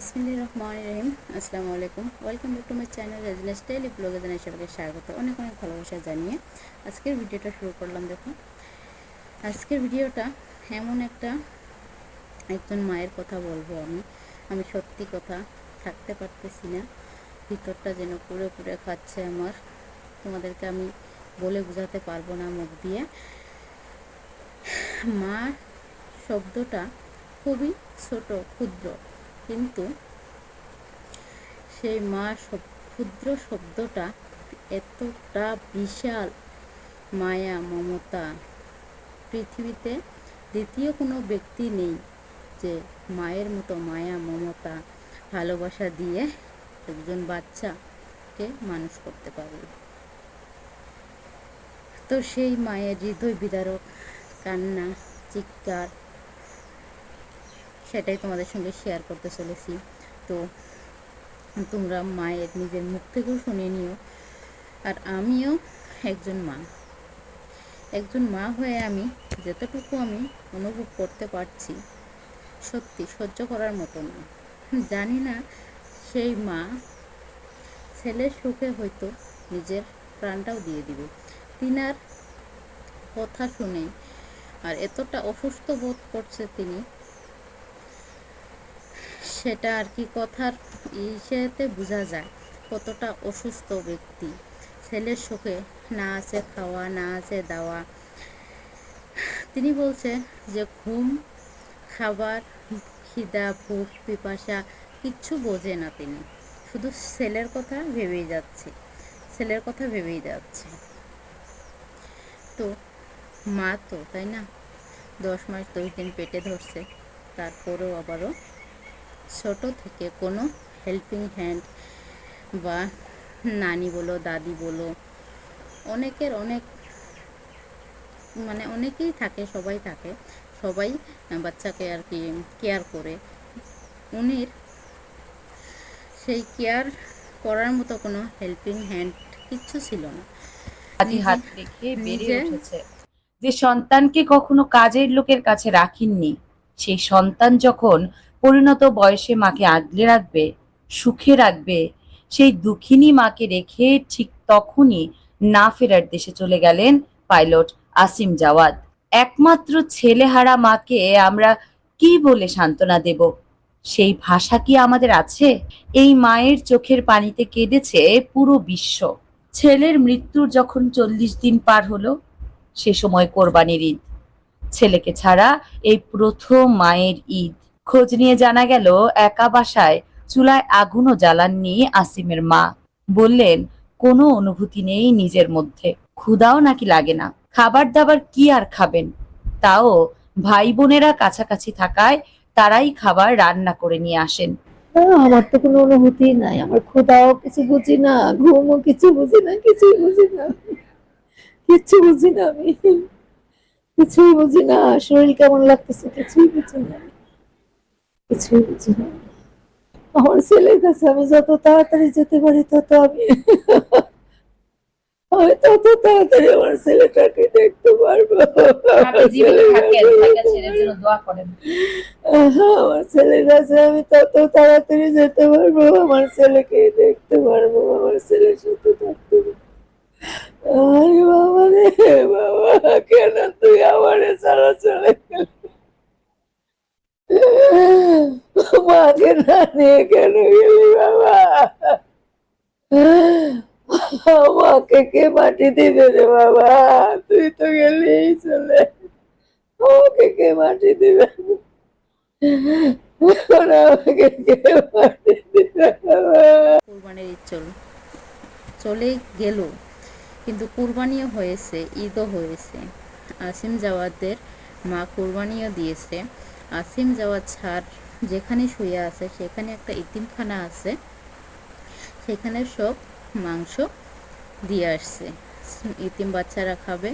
বিসমিল্লাহির রহমানির রহিম আসসালামু আলাইকুম। Welcome back to my channel রেজনেস style ব্লগে জানাই সবাইকে স্বাগত। অনেক অনেক ভালোবাসা জানিয়ে আজকের ভিডিওটা শুরু করলাম দেখুন আজকের ভিডিওটা এমন একটা একজন মায়ের কথা বলব আমি। আমি সত্যি কথা থাকতে পারতেছি না। ভিতরটা যেন পুরো পুরো খাচ্ছে আমার। তোমাদেরকে আমি বলে বোঝাতে পারব না মুখ দিয়ে। মা শব্দটা খুবই ছোট, ক্ষুদ্র। কিন্তু সেই মা ক্ষুদ্র শব্দটা এতটা বিশাল, মায়া, মমতা। পৃথিবীতে দ্বিতীয় কোনো ব্যক্তি নেই যে মায়ের মতো মায়া, মমতা, ভালোবাসা দিয়ে একজন বাচ্চাকে মানুষ করতে পারবে তো সেই মায়ের হৃদয় বিদারক, কান্না, চিৎকার সেটাই তোমাদের সঙ্গে শেয়ার করতে চলেছি। তো তোমরা মায়ের নিজের মুখ থেকেও শুনে নিও। আর আমিও একজন মা। একজন মা হয়ে আমি যতটুকু আমি অনুভব করতে পারছি, সত্যি সহ্য করার মতো না। জানি না সেই মা ছেলের সুখে হয়তো নিজের প্রাণটাও দিয়ে দিবে। তিনার কথা শুনে আর এতটা অসুস্থ বোধ করছে তিনি সেটা আর কি কথার ইসেতে বোঝা যায়, কতটা অসুস্থ ব্যক্তি। ছেলের সুখে না আছে খাওয়া, না আছে দাওয়া। তিনি বলছে যে, ঘুম, খাবার, খিদা ভুখ পিপাসা, কিচ্ছু বোঝে না তিনি। শুধু ছেলের কথা ভেবেই যাচ্ছে, ছেলের কথা ভেবেই যাচ্ছে। তো, মা তো, তাই না? দশ মাস দশ দিন পেটে ধরছে, তারপরেও আবারও ছোট থেকে কোনো হেল্পিং হ্যান্ড বা নানি বলো দাদি বলো অনেকের অনেক মানে অনেকেই থাকে সবাই থাকে সবাই বাচ্চাকে আর কি কেয়ার করে। উনির সেই কেয়ার করার মতো কোনো হেল্পিং হ্যান্ড কিচ্ছু ছিল না। হাত উঠেছে। যে সন্তানকে কখনো কাজের লোকের কাছে রাখেননি সেই সন্তান যখন পরিণত বয়সে মাকে আগলে রাখবে, সুখে রাখবে, সেই দুঃখিনী মাকে রেখে ঠিক তখনই না ফেরার দেশে চলে গেলেন পাইলট আসিম জাওয়াদ। একমাত্র ছেলেহারা মাকে আমরা কি বলে সান্ত্বনা দেব? সেই ভাষা কি আমাদের আছে? এই মায়ের চোখের পানিতে কেঁদেছে পুরো বিশ্ব। ছেলের মৃত্যুর যখন চল্লিশ দিন পার হলো, সে সময় কোরবানির ঈদ। ছেলেকে ছাড়া এই প্রথম মায়ের ঈদ। খোঁজ নিয়ে জানা গেল, একা বাসায় চুলায় আগুনও জ্বালাননি আসিমের মা। বললেন, কোনো অনুভূতি নেই নিজের মধ্যে। ক্ষুদাও নাকি লাগে না। খাবার দাবার কি আর খাবেন? তাও ভাই বোনেরা কাছাকাছি থাকায় তারাই খাবার রান্না করে নিয়ে আসেন। আমার তো কোনো অনুভূতি নাই। আমার ক্ষুদাও কিছু বুঝি না, ঘুমও কিছু বুঝি না, কিছুই বুঝি না। কিচ্ছু বুঝি না আমি। কিছুই বুঝি না, শরীর কেমন লাগতেছে কিছুই বুঝি না। কিছুই বুঝি না। আমার ছেলের কাছে আমি যত তাড়াতাড়ি যেতে পারি তত আমি আমি তত তাড়াতাড়ি আমার ছেলেটাকে দেখতে পারব। আমার ছেলের কাছে আমি তত তাড়াতাড়ি যেতে পারব আমার ছেলেকে দেখতে পারব আমার ছেলের সাথে থাকতে পারব। আরে বাবা রে বাবা কেন তুই আমারে ছাড়া চলে গেলি? মাকে না নিয়ে কেন গেলি বাবা? মাকে কে মাটি দিবে রে বাবা? তুই তো গেলি চলে। কে মাটি দিবে? চল চলে গেল। কিন্তু কুরবানিও হয়েছে, ঈদও হয়েছে। আসিম জাওয়াদের মা কুরবানিও দিয়েছে। আসিম জাওয়াদ ছাড় যেখানে শুয়ে আছে সেখানে একটা ইতিমখানা আছে। সেখানে সব মাংস দিয়ে আসছে। ইতিম বাচ্চারা খাবে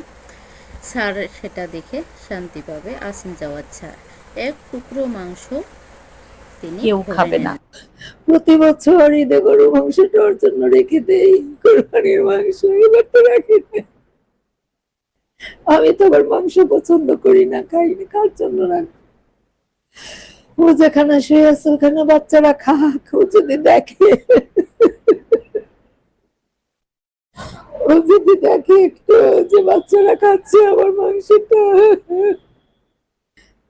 স্যার সেটা দেখে শান্তি পাবে আসিম জাওয়াদ ছাড়। এক টুকরো মাংস তিনি কেউ খাবে না। প্রতি বছর ঈদে গরু মাংসটা ওর জন্য রেখে দেই কোরবানির মাংস এবার তো রাখি। আমি তো আবার মাংস পছন্দ করি না খাই না কার জন্য রাখ ও যেখানে শুয়ে আছে, ওখানে বাচ্চারা খাক, ও যদি দেখে। ও যদি দেখে একটু যে বাচ্চারা খাচ্ছে আমার মাংসটা।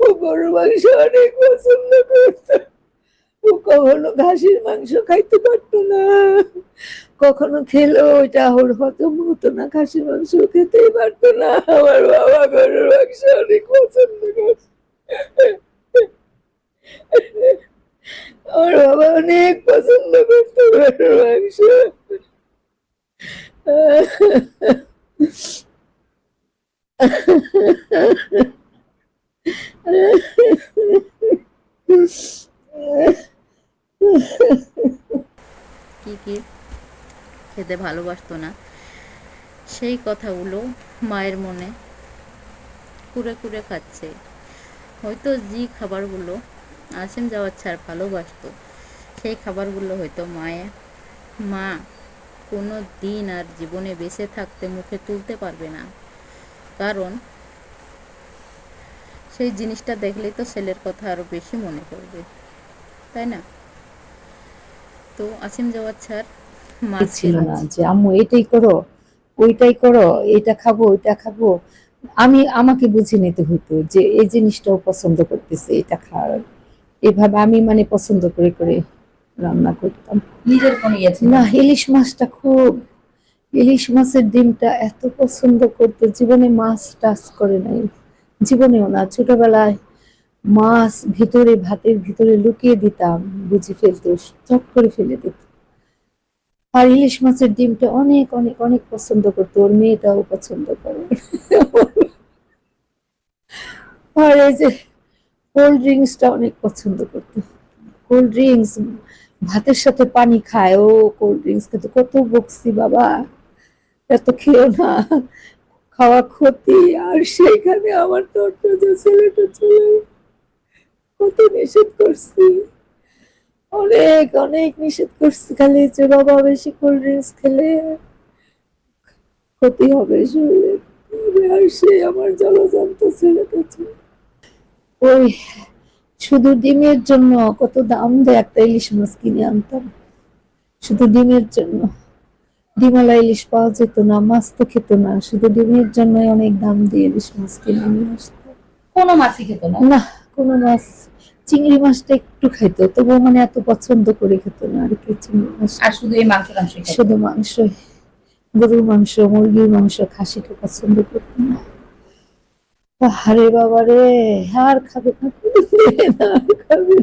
ও গরুর মাংস অনেক পছন্দ করতো। ও কখনো ঘাসের মাংস খাইতে পারতো না। কখনো খেলো ওইটা ওর হজম হতো না, খাসির মাংস খেতেই পারতো না। আমার বাবা গরুর মাংস অনেক পছন্দ করতো। আমার বাবা অনেক পছন্দ করতো গরুর মাংস। কি কি খেতে ভালোবাসতো না? সেই কথাগুলো মায়ের মনে কুড়ে কুড়ে খাচ্ছে। হয়তো যে খাবারগুলো আসেম যাওয়ার ছাড় ভালোবাসতো। সেই খাবারগুলো হয়তো মায়ের মা কোনো দিন আর জীবনে বেঁচে থাকতে মুখে তুলতে পারবে না। কারণ সেই জিনিসটা দেখলেই তো ছেলের কথা আরও বেশি মনে পড়বে তাই না? তো আসিম যাওয়ার ছাড় মাছ ছিল না যে আম্মু এটাই করো ওইটাই করো এটা খাব ওইটা খাব। আমি আমাকে বুঝে নিতে হতো যে এই জিনিসটাও পছন্দ করতেছে এটা খাওয়ার এভাবে আমি মানে পছন্দ করে করে রান্না করতাম। নিজের কোনো ইয়ে না? ইলিশ মাছটা খুব ইলিশ মাছের ডিমটা এত পছন্দ করতো জীবনে মাছ টাচ করে নাই। জীবনেও না ছোটবেলায় মাছ ভিতরে ভাতের ভিতরে লুকিয়ে দিতাম বুঝি ফেলতো চট করে ফেলে দিত আর ইলিশ মাছের ডিমটা অনেক অনেক অনেক পছন্দ করতো ওর মেয়েটাও পছন্দ করে। আর এই যে কোল্ড ড্রিঙ্কসটা অনেক পছন্দ করতো। কোল্ড ড্রিঙ্কস ভাতের সাথে পানি খায়, ও কোল্ড ড্রিঙ্কস খেতে। কত বকছি বাবা, এত খেও না। খাওয়া ক্ষতি, আর সেইখানে আমার তোর ছেলেটা ছিল কত নিষেধ করছি। অনেক অনেক নিষেধ করছি খালি যে বাবা বেশি কোল্ড ড্রিঙ্কস খেলে ক্ষতি হবে। শরীরে আর সে আমার জলজান্ত ছেলেটা ছিল ওই শুধু ডিমের জন্য কত দাম দেয় একটা ইলিশ মাছ কিনে আনতাম। শুধু ডিমের জন্য। ডিমালা ইলিশ পাওয়া যেত না মাছ তো খেত না। শুধু ডিমের জন্য অনেক দাম দিয়ে ইলিশ মাছ কিনে নিয়ে আসতো কোনো মাছই খেত না? না কোনো মাছ। চিংড়ি মাছটা একটু খাইতো তবুও মানে এত পছন্দ করে খেত না আর কি চিংড়ি মাছ আর শুধু এই মাংস শুধু মাংস গরুর মাংস মুরগির মাংস খাসিটা পছন্দ করতো না। আরে বাবা রে আর খাবে না। খাবে